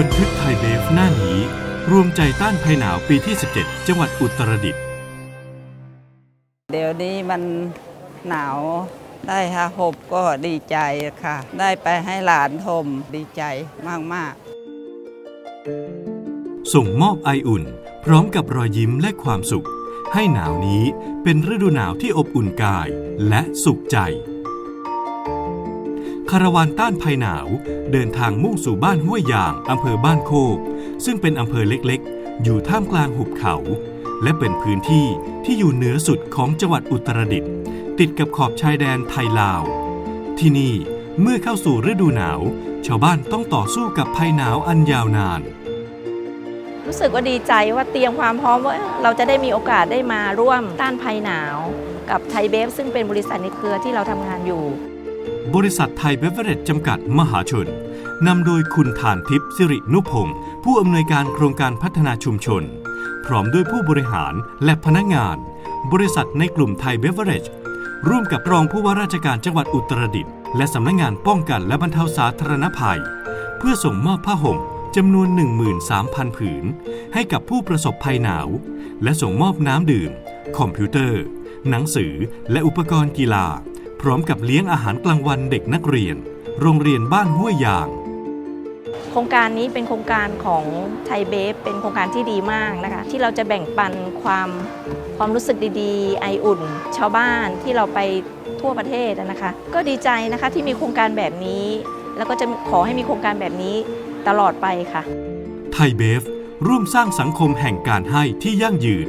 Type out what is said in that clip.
บันทึกไทยเบฟหน้านี้ รวมใจต้านภัยหนาวปีที่ 17 จังหวัดอุตรดิตถ์เดี๋ยวนี้มันหนาวได้ฮะหบก็ดีใจค่ะ ได้ไปให้หลานทมดีใจมากส่งมอบไออุ่น พร้อมกับรอยยิ้มและความสุข ให้หนาวนี้เป็นฤดูหนาวที่อบอุ่นกายและสุขใจ คาราวานต้านภัยหนาว เดินทางมุ่งสู่บ้านห้วยยางอำเภอบ้านโคก ซึ่งเป็นอำเภอเล็กๆ อยู่ท่ามกลางหุบเขา และเป็นพื้นที่ที่อยู่เหนือสุดของจังหวัดอุตรดิตถ์ติดกับขอบชายแดนไทยลาว ที่นี่เมื่อเข้าสู่ฤดูหนาว ชาวบ้านต้องต่อสู้กับภัยหนาวอันยาวนาน รู้สึกว่าดีใจว่าเตรียมความพร้อมว่าเราจะได้มีโอกาสได้มาร่วมต้านภัยหนาว กับไทยเบฟซึ่งเป็นบริษัทในเครือที่เราทำงานอยู่ บริษัทไทยเบเวอเรจจำกัดมหาชน นำโดยคุณฐานทิพย์สิรินุพงศ์ผู้อำนวยการโครงการพัฒนาชุมชน พร้อมด้วยผู้บริหารและพนักงาน บริษัทในกลุ่มไทยเบเวอเรจร่วมกับรองผู้ว่าราชการจังหวัดอุตรดิตถ์และสำนักงานป้องกันและบรรเทาสาธารณภัย เพื่อส่งมอบผ้าห่มจำนวน 13,000 ผืน ให้กับผู้ประสบภัยหนาว และส่งมอบน้ำดื่ม คอมพิวเตอร์ หนังสือและอุปกรณ์กีฬา ร้อมกับเลี้ยงอาหารกลางวันเด็กนักเรียน โรงเรียนบ้านห้วยยาง โครงการนี้เป็นโครงการของไทยเบฟเป็นโครงการที่ดีมากนะคะ ที่เราจะแบ่งปันความความรู้สึกดีๆ ไออุ่น ชาวบ้านที่เราไปทั่วประเทศนะคะ ก็ดีใจนะคะที่มีโครงการแบบนี้ แล้วก็จะขอให้มีโครงการแบบนี้ตลอดไปค่ะ ไทยเบฟร่วมสร้างสังคมแห่งการให้ที่ยั่งยืน